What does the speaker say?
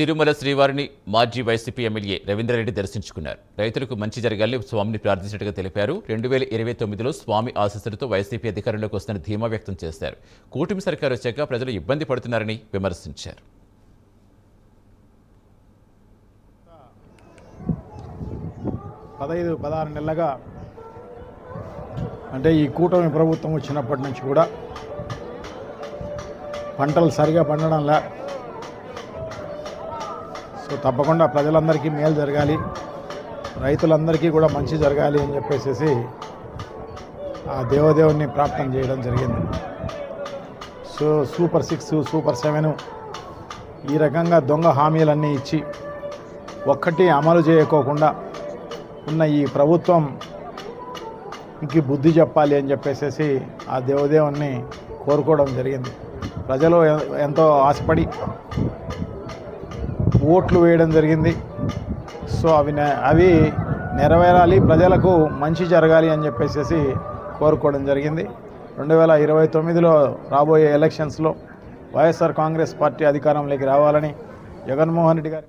తిరుమల శ్రీవారిని మాజీ YCP MLA Ravindra Reddy దర్శించుకున్నారు. రైతులకు మంచి జరగాలని స్వామిని ప్రార్థించినట్టుగా తెలిపారు. రెండు వేల ఇరవై తొమ్మిదిలో స్వామి ఆశీస్సులతో వైసీపీ అధికారంలోకి వస్తున్న ధీమా వ్యక్తం చేశారు. కూటమి సర్కారు వచ్చాక ప్రజలు ఇబ్బంది పడుతున్నారని విమర్శించారు. పదహైదు పదహారు నెలలుగా అంటే ఈ కూటమి ప్రభుత్వం వచ్చినప్పటి నుంచి కూడా పంటలు సరిగా పండడంలా సో తప్పకుండా ప్రజలందరికీ మేలు జరగాలి. రైతులందరికీ కూడా మంచి జరగాలి అని చెప్పేసి ఆ దేవదేవుని ప్రాప్తం చేయడం జరిగింది. So super six super seven ఈ రకంగా దొంగ హామీలన్నీ ఇచ్చి ఒక్కటి అమలు చేయకోకుండా ఉన్న ఈ ప్రభుత్వం ఇంక బుద్ధి చెప్పాలి అని చెప్పేసి ఆ దేవదేవుణ్ణి కోరుకోవడం జరిగింది. ప్రజలు ఎ- ఎంతో ఆశపడి ఓట్లు వేయడం జరిగింది. సో అవి అవి నెరవేరాలి ప్రజలకు మంచి జరగాలి అని చెప్పేసి కోరుకోవడం జరిగింది. రెండు వేల ఇరవై తొమ్మిదిలో రాబోయే ఎలక్షన్స్లో వైఎస్ఆర్ కాంగ్రెస్ పార్టీ అధికారంలోకి రావాలని జగన్మోహన్ రెడ్డి గారి